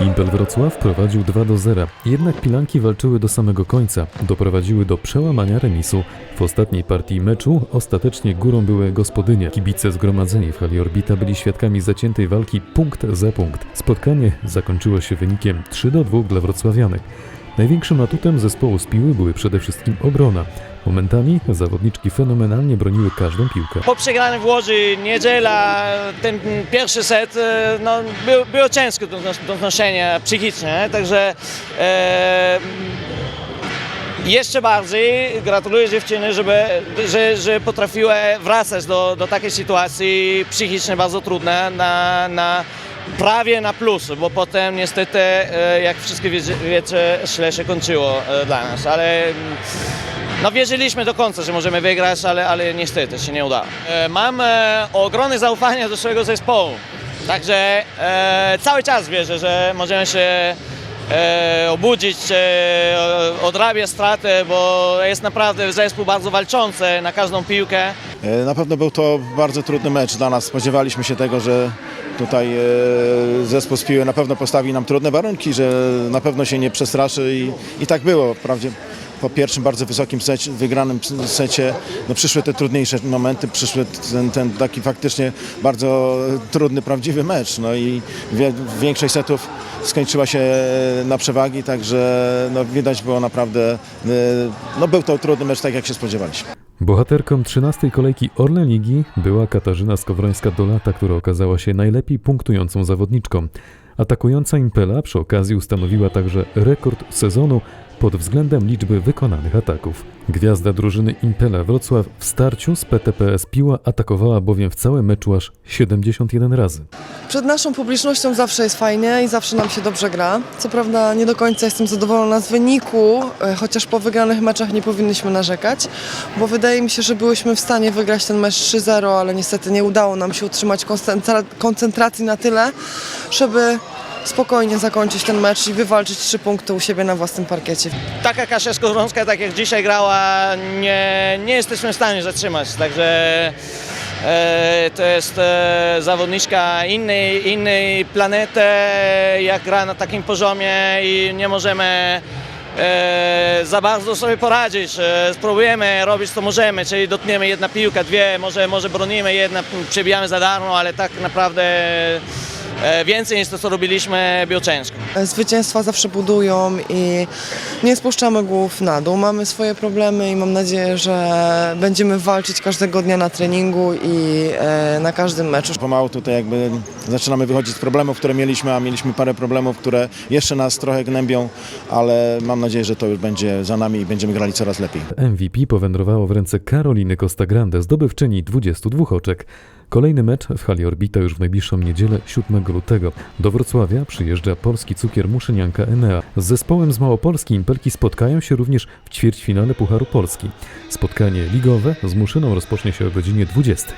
Impel Wrocław prowadził 2 do 0. Jednak Pilanki walczyły do samego końca. Doprowadziły do przełamania remisu. W ostatniej partii meczu ostatecznie górą były gospodynie. Kibice zgromadzeni w hali Orbita byli świadkami zaciętej walki punkt za punkt. Spotkanie zakończyło się wynikiem 3 do 2 dla wrocławianek. Największym atutem zespołu z Piły były przede wszystkim obrona. Momentami zawodniczki fenomenalnie broniły każdą piłkę. Po przegranej w Łodzi niedziela, ten pierwszy set, e, no, był, było ciężko do znoszenia psychicznie, także e, jeszcze bardziej gratuluję dziewczyny, żeby, że, że potrafiły wracać do, do takiej sytuacji psychicznie bardzo trudnej na, na prawie na plus, bo potem niestety, e, jak wszystkie wiecie, źle się kończyło e, dla nas, ale mm, no wierzyliśmy do końca, że możemy wygrać, ale, ale niestety się nie udało. E, Mam ogromne zaufanie do swojego zespołu, także cały czas wierzę, że możemy się obudzić, odrabiać stratę, bo jest naprawdę zespół bardzo walczący na każdą piłkę. E, Na pewno był to bardzo trudny mecz dla nas. Spodziewaliśmy się tego, że tutaj e, zespół z Piły na pewno postawi nam trudne warunki, że na pewno się nie przestraszy i, i tak było. Wprawdzie po pierwszym bardzo wysokim secie, wygranym secie no przyszły te trudniejsze momenty, przyszły ten, ten taki faktycznie bardzo trudny, prawdziwy mecz. No i wie, większość setów skończyła się na przewagi, także no widać było naprawdę, e, no był to trudny mecz, tak jak się spodziewaliśmy. Bohaterką 13 kolejki Orlen Ligi była Katarzyna Skowrońska-Dolata, która okazała się najlepiej punktującą zawodniczką. Atakująca Impela przy okazji ustanowiła także rekord sezonu pod względem liczby wykonanych ataków. Gwiazda drużyny Impela Wrocław w starciu z PTPS Piła atakowała bowiem w całym meczu aż 71 razy. Przed naszą publicznością zawsze jest fajnie i zawsze nam się dobrze gra. Co prawda nie do końca jestem zadowolona z wyniku, e, chociaż po wygranych meczach nie powinnyśmy narzekać, bo wydaje mi się, że byłyśmy w stanie wygrać ten mecz 3-0, ale niestety nie udało nam się utrzymać koncentra- koncentracji na tyle, żeby spokojnie zakończyć ten mecz i wywalczyć trzy punkty u siebie na własnym parkiecie. Taka Kasia Skowrońska, tak jak dzisiaj grała, nie, nie jesteśmy w stanie zatrzymać, także e, to jest e, zawodniczka innej, innej planety, jak gra na takim poziomie i nie możemy e, za bardzo sobie poradzić. E, spróbujemy robić co możemy, czyli dotkniemy jedna piłka, dwie, może, może bronimy jedna, przebijamy za darmo, ale tak naprawdę więcej niż to, co robiliśmy, było ciężko. Zwycięstwa zawsze budują i nie spuszczamy głów na dół. Mamy swoje problemy i mam nadzieję, że będziemy walczyć każdego dnia na treningu i e, na każdym meczu. Pomału tutaj jakby zaczynamy wychodzić z problemów, które mieliśmy, a mieliśmy parę problemów, które jeszcze nas trochę gnębią, ale mam nadzieję, że to już będzie za nami i będziemy grali coraz lepiej. MVP powędrowało w ręce Karoliny Costa Grande, zdobywczyni 22 oczek. Kolejny mecz w hali Orbita już w najbliższą niedzielę 7 lutego. Do Wrocławia przyjeżdża polski cukier Muszynianka Enea. Z zespołem z Małopolski Impelki spotkają się również w ćwierćfinale Pucharu Polski. Spotkanie ligowe z Muszyną rozpocznie się o godzinie 20.